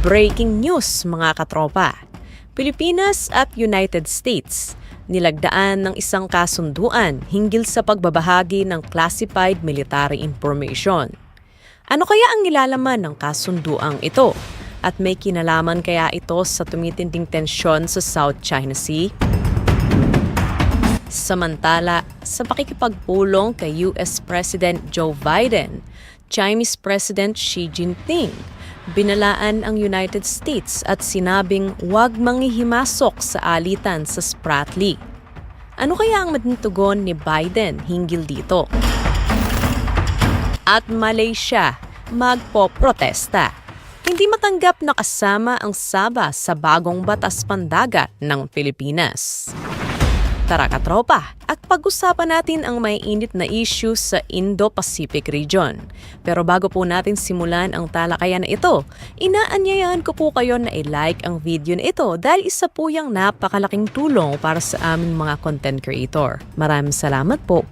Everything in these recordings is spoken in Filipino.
Breaking news mga katropa. Pilipinas at United States nilagdaan ng isang kasunduan hinggil sa pagbabahagi ng classified military information. Ano kaya ang nilalaman ng kasunduang ito? At may kinalaman kaya ito sa tumitinding tensyon sa South China Sea? Samantala, sa pakikipagpulong kay US President Joe Biden, Chinese President Xi Jinping, binalaan ang United States at sinabing huwag manghihimasok sa alitan sa Spratly. Ano kaya ang matintugon ni Biden hinggil dito? At Malaysia, magpo-protesta. Hindi matanggap na kasama ang Sabah sa bagong batas pandagat ng Pilipinas. Tara katropa, at pag-usapan natin ang may init na issue sa Indo-Pacific region. Pero bago po natin simulan ang talakayan na ito, inaanyayahan ko po kayo na i-like ang video na ito dahil isa po yung napakalaking tulong para sa aming mga content creator. Maraming salamat po.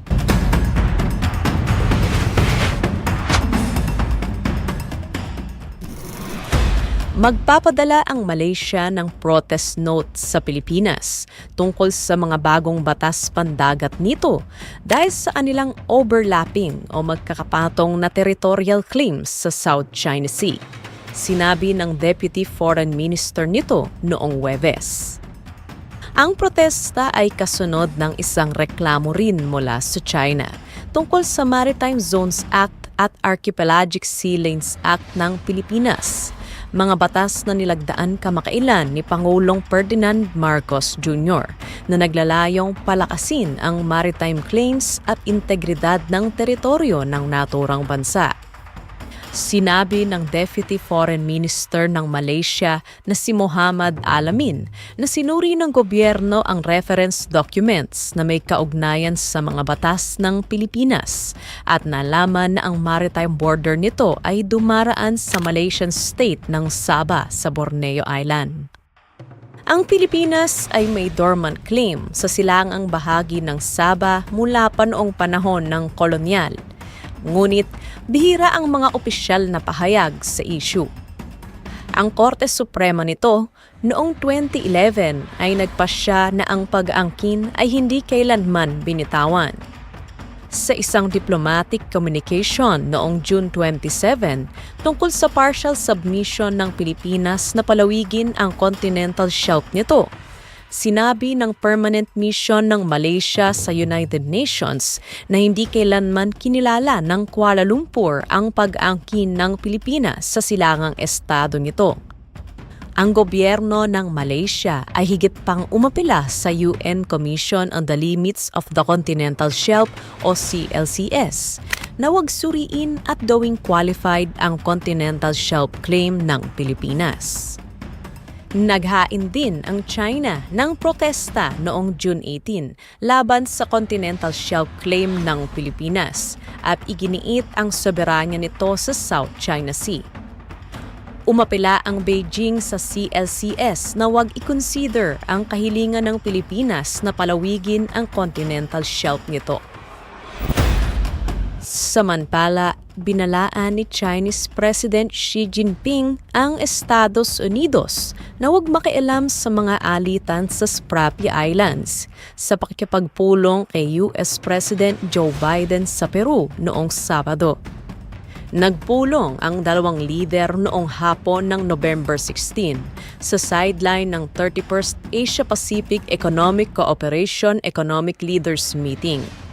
Magpapadala ang Malaysia ng protest note sa Pilipinas tungkol sa mga bagong batas pandagat nito dahil sa kanilang overlapping o magkakapatong na territorial claims sa South China Sea. Sinabi ng Deputy Foreign Minister nito noong Webes. Ang protesta ay kasunod ng isang reklamo rin mula sa China tungkol sa Maritime Zones Act at Archipelagic Sea Lanes Act ng Pilipinas mga batas na nilagdaan kamakailan ni Pangulong Ferdinand Marcos Jr. na naglalayong palakasin ang maritime claims at integridad ng teritoryo ng naturang bansa. Sinabi ng Deputy Foreign Minister ng Malaysia na si Muhammad Alamin na sinuri ng gobyerno ang reference documents na may kaugnayan sa mga batas ng Pilipinas at nalaman na ang maritime border nito ay dumaraan sa Malaysian state ng Sabah sa Borneo Island. Ang Pilipinas ay may dormant claim sa silangang bahagi ng Sabah mula pa noong panahon ng kolonyal – Ngunit bihira ang mga opisyal na pahayag sa issue. Ang Korte Suprema nito noong 2011 ay nagpasya na ang pag-angkin ay hindi kailanman binitawan. Sa isang diplomatic communication noong June 27 tungkol sa partial submission ng Pilipinas na palawigin ang continental shelf nito, sinabi ng Permanent Mission ng Malaysia sa United Nations na hindi kailanman kinilala ng Kuala Lumpur ang pag-angkin ng Pilipinas sa silangang estado nito. Ang gobyerno ng Malaysia ay higit pang umapila sa UN Commission on the Limits of the Continental Shelf o CLCS na wag suriin at gawing qualified ang continental shelf claim ng Pilipinas. Naghain din ang China ng protesta noong June 18 laban sa continental shelf claim ng Pilipinas at iginiit ang soberanya nito sa South China Sea. Umapila ang Beijing sa CLCS na wag i-consider ang kahilingan ng Pilipinas na palawigin ang continental shelf nito. Samantala, binalaan ni Chinese President Xi Jinping ang Estados Unidos na huwag makialam sa mga alitan sa Spratly Islands sa pakikipagpulong kay US President Joe Biden sa Peru noong Sabado. Nagpulong ang dalawang lider noong hapon ng November 16 sa sideline ng 31st Asia-Pacific Economic Cooperation Economic Leaders Meeting.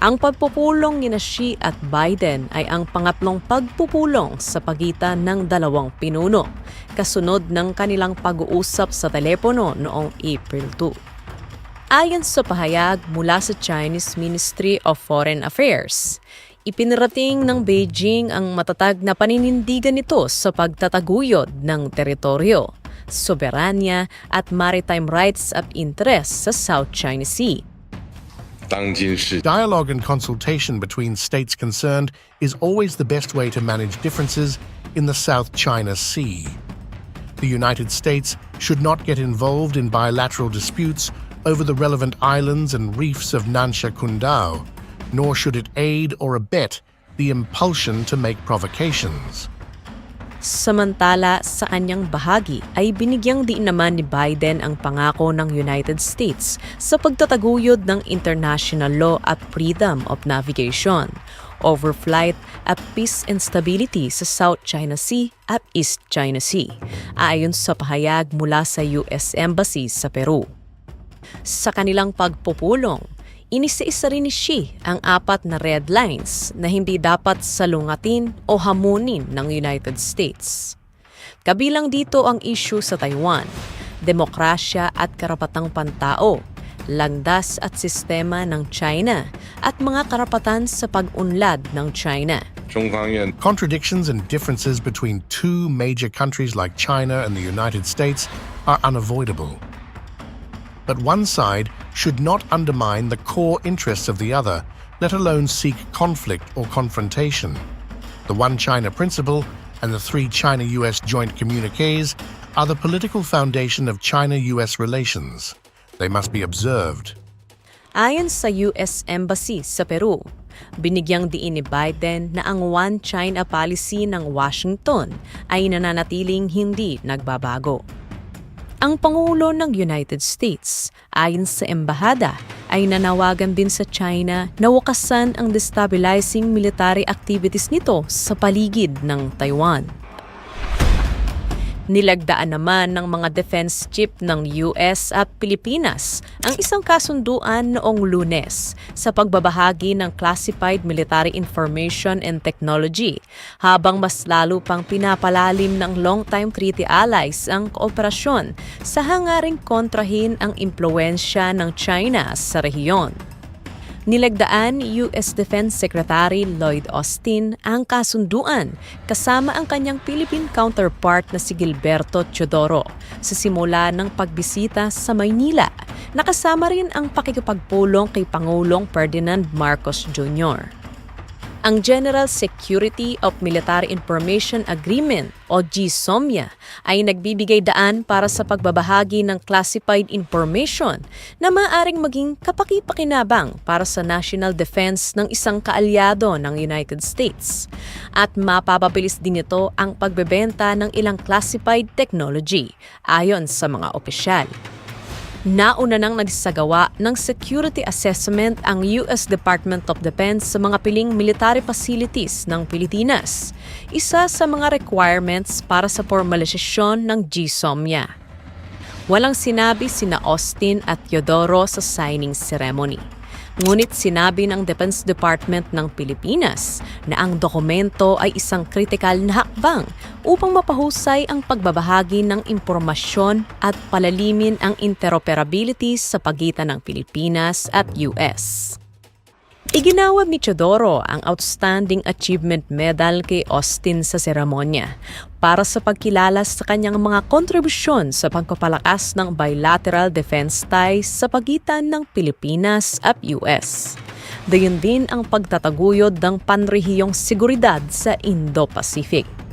Ang pagpupulong ni Xi at Biden ay ang pangatlong pagpupulong sa pagitan ng dalawang pinuno, kasunod ng kanilang pag-uusap sa telepono noong April 2. Ayon sa pahayag mula sa Chinese Ministry of Foreign Affairs, ipinarating ng Beijing ang matatag na paninindigan nito sa pagtataguyod ng teritoryo, soberanya at maritime rights of interest sa South China Sea Dialogue and consultation between states concerned is always the best way to manage differences in the South China Sea. The United States should not get involved in bilateral disputes over the relevant islands and reefs of Nansha Kundao, nor should it aid or abet the impulsion to make provocations. Samantala, sa kanyang bahagi ay binigyang diin naman ni Biden ang pangako ng United States sa pagtataguyod ng international law at freedom of navigation, overflight at peace and stability sa South China Sea at East China Sea, ayon sa pahayag mula sa US Embassy sa Peru. Sa kanilang pagpupulong, inisa-isa rin ni Xi ang apat na red lines na hindi dapat salungatin o hamunin ng United States. Kabilang dito ang issue sa Taiwan, demokrasya at karapatang pantao, landas at sistema ng China, at mga karapatan sa pag-unlad ng China. Contradictions and differences between two major countries like China and the United States are unavoidable. But one side should not undermine the core interests of the other, let alone seek conflict or confrontation. The One China Principle and the three China US joint communiques are the political foundation of China US relations. They must be observed. Ayon sa US Embassy sa Peru, binigyang diin ni Biden na ang One China policy ng Washington ay nananatiling hindi nagbabago. Ang Pangulo ng United States, ayon sa embahada, ay nanawagan din sa China na wakasan ang destabilizing military activities nito sa paligid ng Taiwan. Nilagdaan naman ng mga defense chief ng US at Pilipinas ang isang kasunduan noong lunes sa pagbabahagi ng classified military information and technology habang mas lalo pang pinapalalim ng long-time treaty allies ang kooperasyon sa hangaring kontrahin ang impluensya ng China sa rehiyon. Nilagdaan ni US Defense Secretary Lloyd Austin ang kasunduan kasama ang kanyang Philippine counterpart na si Gilberto Teodoro sa simula ng pagbisita sa Maynila. Nakasama rin ang pakikipagpulong kay Pangulong Ferdinand Marcos Jr. Ang General Security of Military Information Agreement o GSOMIA ay nagbibigay daan para sa pagbabahagi ng classified information na maaaring maging kapaki-pakinabang para sa national defense ng isang kaalyado ng United States. At mapapabilis din ito ang pagbebenta ng ilang classified technology ayon sa mga opisyal. Nauna nang nagsagawa ng security assessment ang US Department of Defense sa mga piling military facilities ng Pilipinas, isa sa mga requirements para sa formalisasyon ng GSOMIA. Walang sinabi sina Austin at Teodoro sa signing ceremony. Ngunit sinabi ng Defense Department ng Pilipinas na ang dokumento ay isang kritikal na hakbang upang mapahusay ang pagbabahagi ng impormasyon at palalimin ang interoperability sa pagitan ng Pilipinas at US. Iginawad ni Teodoro ang Outstanding Achievement Medal kay Austin sa seremonya para sa pagkilala sa kanyang mga kontribusyon sa pagpapalakas ng bilateral defense ties sa pagitan ng Pilipinas at US. Dayon din ang pagtataguyod ng panrehiyong seguridad sa Indo-Pacific.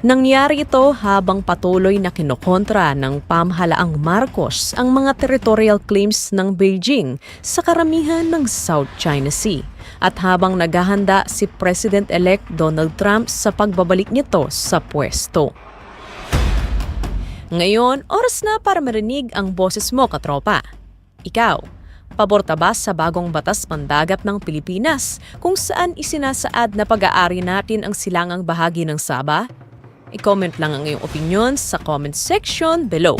Nangyari ito habang patuloy na kinokontra ng pamahalaang Marcos ang mga territorial claims ng Beijing sa karamihan ng South China Sea at habang naghahanda si President-elect Donald Trump sa pagbabalik nito sa pwesto. Ngayon, oras na para marinig ang boses mo, katropa. Ikaw, paborta ba sa bagong batas pandagat ng Pilipinas kung saan isinasaad na pag-aari natin ang silangang bahagi ng Saba? I-comment lang ang iyong opinion sa comment section below.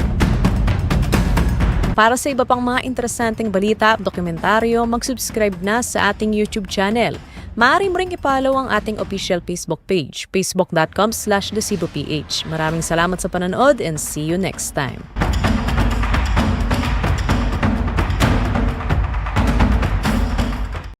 Para sa iba pang mga interesanteng balita at dokumentaryo, mag-subscribe na sa ating YouTube channel. Maaari mo ring ipollow ang ating official Facebook page, facebook.com slash Maraming salamat sa panonood and see you next time.